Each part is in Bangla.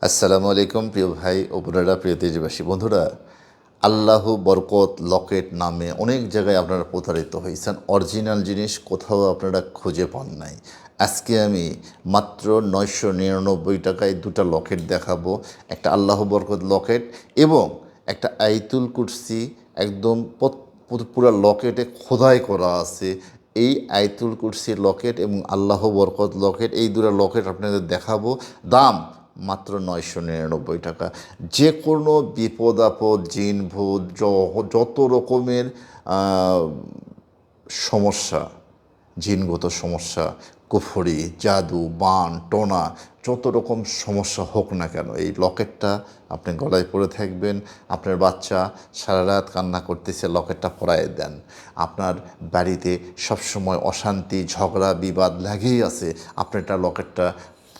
আসসালামু আলাইকুম প্রিয় ভাই ও বোনেরা, প্রিয় দেশবাসী। বন্ধুরা, আল্লাহ বরকত লকেট নামে অনেক জায়গায় আপনারা প্রতারিত হয়েছেন। অরিজিনাল জিনিস কোথাও আপনারা খুঁজে পান নাই। আজকে আমি মাত্র নয়শো নিরানব্বই টাকায় দুটা লকেট দেখাবো। একটা আল্লাহ বরকত লকেট এবং একটা আইতুল কুরসি। একদম পুরো- লকেটে খোদাই করা আছে। এই আইতুল কুরসির লকেট এবং আল্লাহ বরকত লকেট, এই দুটা লকেট আপনাদের দেখাবো। দাম মাত্র নয়শো নিরানব্বই টাকা। যে কোনো বিপদ আপদ জিন ভূত যত রকমের সমস্যা, জিনগত সমস্যা, কুফরি, জাদু, বান, টোনা, যত রকম সমস্যা হোক না কেন, এই লকেটটা আপনি গলায় পরে থাকবেন, আপনার বাচ্চা সারা রাত কান্না করতেছে, লকেটটা পরায় দেন। আপনার বাড়িতে সবসময় অশান্তি, ঝগড়া, বিবাদ লাগেই আছে, আপনি একটা লকেটটা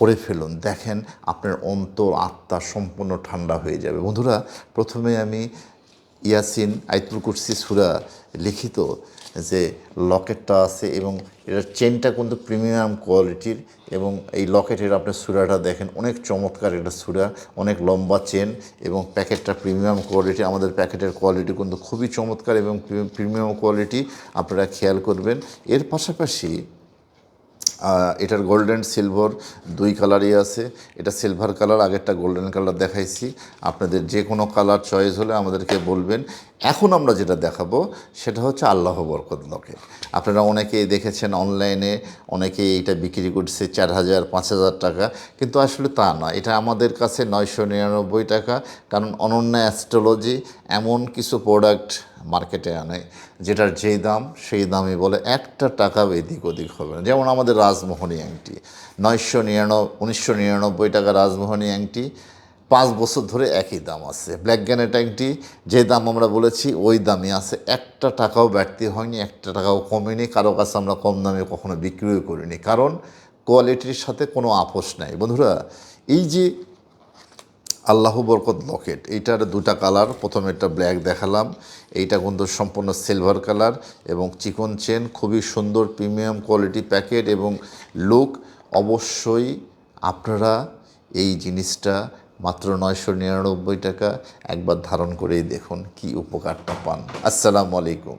পড়ে ফেলুন। দেখেন আপনার অন্তর, আত্মা সম্পূর্ণ ঠান্ডা হয়ে যাবে। বন্ধুরা, প্রথমে আমি ইয়াসিন আইতুল কুরসি সুরা লিখিত যে লকেটটা আছে এবং এটার চেনটা কিন্তু প্রিমিয়াম কোয়ালিটির এবং এই লকেটের আপনার সুরাটা দেখেন, অনেক চমৎকার একটা সুরা, অনেক লম্বা চেন এবং প্যাকেটটা প্রিমিয়াম কোয়ালিটি আমাদের প্যাকেটের কোয়ালিটি কিন্তু খুবই চমৎকার এবং প্রিমিয়াম কোয়ালিটি আপনারা খেয়াল করবেন। এর পাশাপাশি এটার গোল্ডেন সিলভার দুই কালারই আছে। এটা সিলভার কালার আগেরটা গোল্ডেন কালার দেখাইছি। আপনাদের যে কোনো কালার চয়েস হলে আমাদেরকে বলবেন। এখন আমরা যেটা দেখাবো, সেটা হচ্ছে আল্লাহ বরকত লকেট আপনারা অনেকেই দেখেছেন অনলাইনে অনেকেই এটা বিক্রি করছে চার হাজার, পাঁচ হাজার টাকা। কিন্তু আসলে তা না এটা আমাদের কাছে নয়শো নিরানব্বই টাকা। কারণ অনন্য অ্যাস্ট্রোলজি এমন কিছু প্রোডাক্ট মার্কেটে আনে, যেটার যেই দাম, সেই দামই বলে একটা টাকাও এদিক ওদিক হবে না। যেমন আমাদের রাজমোহনী অ্যাংটি নয়শো নিরানব্বই, উনিশশো নিরানব্বই টাকা রাজমোহনী অ্যাংটি পাঁচ বছর ধরে একই দাম আছে। ব্ল্যাক গ্যানেট আংটি, যে দাম আমরা বলেছি, ওই দামই আছে। একটা টাকাও বাড়তি হয়নি, একটা টাকাও কমেনি, কারও কাছে আমরা কম দামে কখনো বিক্রিও করিনি। কারণ কোয়ালিটির সাথে কোনো আপোষ নাই। বন্ধুরা, এই যে আল্লাহ বরকত লকেট। এইটার দুটা কালার, প্রথমে একটা ব্ল্যাক দেখালাম। এইটা কিন্তু সম্পূর্ণ সিলভার কালার এবং চিকন চেন, খুবই সুন্দর প্রিমিয়াম কোয়ালিটি প্যাকেট এবং লুক। অবশ্যই আপনারা এই জিনিসটা মাত্র নয়শো নিরানব্বই টাকা একবার ধারণ করেই দেখুন কি উপকারটা পান। আসসালামু আলাইকুম।